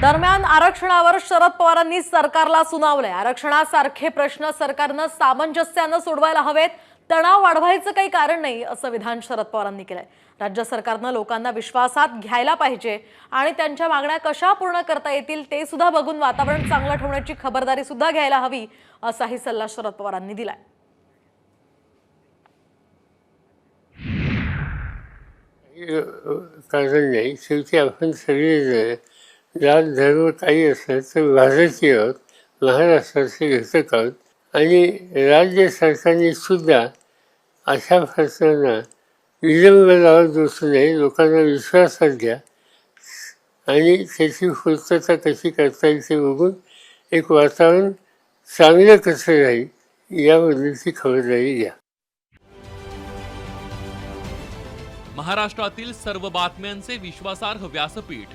दरम्यान आरक्षणावर शरद पवारांनी सरकारला सुनावलंय. आरक्षणासारखे प्रश्न सरकारनं सामंजस्यानं सोडवायला हवेत. तणाव वाढवायचं काही कारण नाही असं विधान शरद पवारांनी केलंय. राज्य सरकारनं लोकांना विश्वासात घ्यायला पाहिजे आणि त्यांच्या मागण्या कशा पूर्ण करता येतील ते सुद्धा बघून वातावरण चांगलं ठेवण्याची खबरदारी सुद्धा घ्यायला हवी असाही सल्ला शरद पवारांनी दिलाय. कारण नाही. शेवटी आपण सगळे जात धर्म काही असेल तर भारतीय महाराष्ट्राचे घटक आहोत आणि राज्य सरकारने सुद्धा अशा प्रश्नांना विलंब लावत नये. लोकांना विश्वासात घ्या आणि त्याची पूर्तता कशी करता येईल ते बघून एक वातावरण चांगलं कसं राहील याबद्दलची खबरदारी घ्या. महाराष्ट्रातील सर्व बातम्यांचे विश्वासार्ह व्यासपीठ